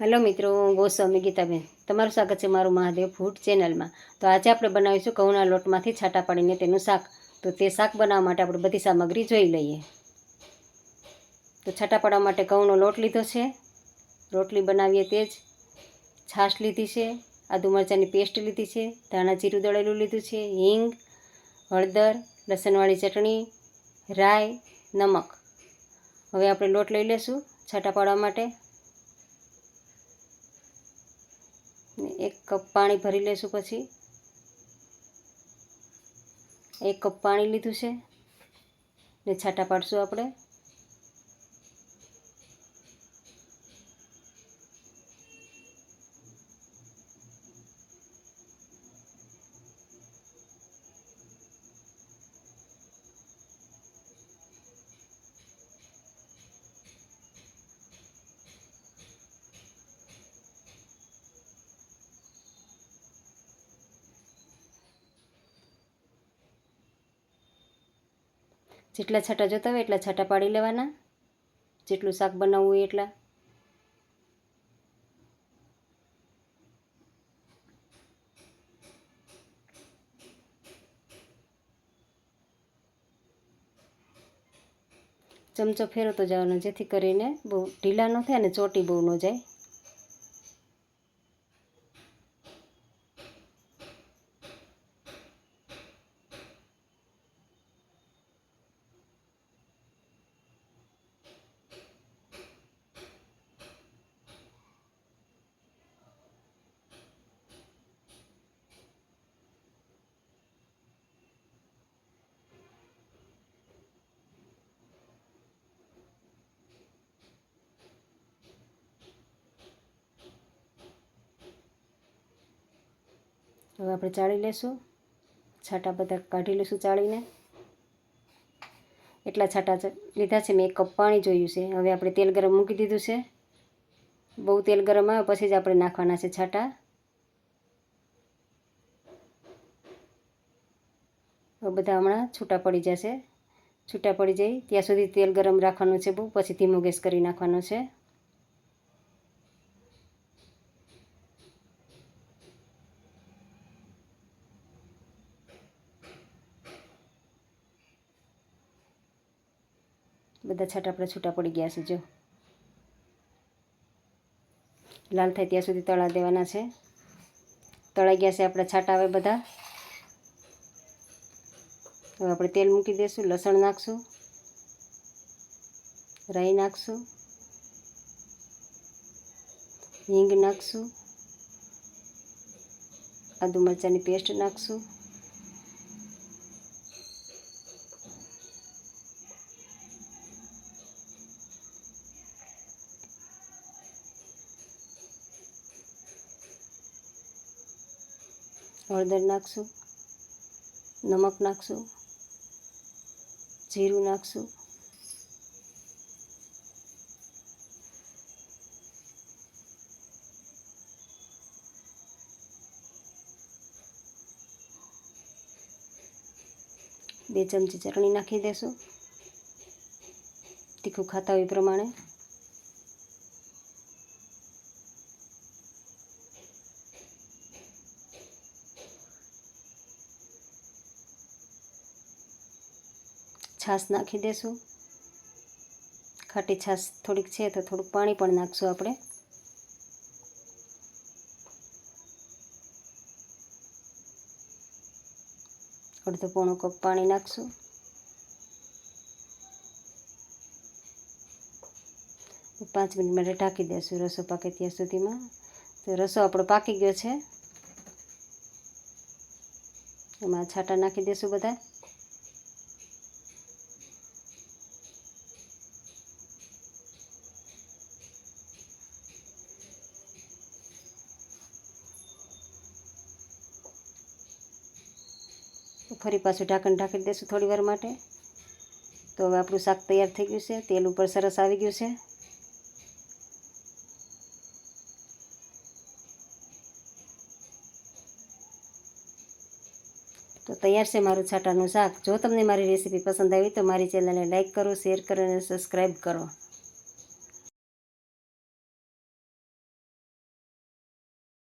Hello મિત્રો, હું ગોસ્વામી ગીતાબેન તમારું સ્વાગત છે મારું મહાદેવ ફૂડ ચેનલમાં. તો આજે આપણે બનાવીશું ઘઉંના લોટમાંથી છાંટા પાડીને તેનું શાક. તો તે શાક બનાવવા માટે આપણે બધી સામગ્રી જોઈ લઈએ. તો છાંટા પાડવા માટે ઘઉંનો લોટ લીધો છે. રોટલી બનાવીએ તે જ. છાશ લીધી છે. આદુ મરચાંની પેસ્ટ લીધી છે. ધાણા જીરું દળેલું લીધું છે. હિંગ, હળદર, લસણવાળી ચટણી, રાઈ, નમક. હવે આપણે લોટ લઈ લેશું છાંટા પાડવા માટે. ને એક કપ પાણી ભરી લેશું પછી. એક કપ પાણી લીધું છે. ને છાંટા પાડશું આપણે. જેટલા છાંટા જોતા હોય એટલા છાંટા પાડી લેવાના. જેટલું શાક બનાવવું હોય એટલા. ચમચો ફેરવતો જવાનો જેથી કરીને બહુ ઢીલા ન થાય અને ચોટી બહુ ન જાય. હવે આપણે ચાળી લેશું. છાંટા બધા કાઢી લઈશું ચાળીને. એટલા છાંટા લીધા છે. મેં એક કપ પાણી જોયું છે. હવે આપણે તેલ ગરમ મૂકી દીધું છે. બહુ તેલ ગરમ આવે પછી જ આપણે નાખવાના છે છાંટા. બધા હમણાં છૂટા પડી જશે. છૂટા પડી જાય ત્યાં સુધી તેલ ગરમ રાખવાનું છે બહુ. પછી ધીમો ગેસ કરી નાખવાનો છે. બધા છટાપડા છૂટા પડી ગયા છે, જો. લાલ થાય ત્યાં સુધી તળા દેવાના છે. તળાઈ ગયા છે આપણા છાંટા હવે બધા. હવે આપણે તેલ મૂકી દઈશું લસણ નાખશું, રાઈ નાખશું, હિંગ નાખશું, આદુ મરચાંની પેસ્ટ નાખશું. હળદર નાખશું, નમક નાખશું, જીરું નાખશું. બે ચમચી ચટણી નાખી દેશું. તીખું ખાતા હોય પ્રમાણે. છાશ નાખી દેશું. ખાટી છાશ થોડીક છે તો થોડુંક પાણી પણ નાખશું આપણે. અડધો પોણો કપ પાણી નાખશું. પાંચ મિનિટ માટે ઢાંકી દેશું રસો પાકે ત્યાં સુધીમાં. તો રસો આપણો પાકી ગયો છે. એમાં છાંટા નાખી દઈશું બધા. ફરી પાછું ઢાંકણ ઢાંકી દઈશું થોડી વાર માટે. તો હવે આપણું શાક તૈયાર થઈ ગયું છે. તેલ ઉપર સરસ આવી ગયું છે. તો તૈયાર છે મારું છાટાનું શાક. જો તમને મારી રેસીપી પસંદ આવી તો મારી ચેનલને લાઇક કરો, શેર કરો અને સબસ્ક્રાઈબ કરો.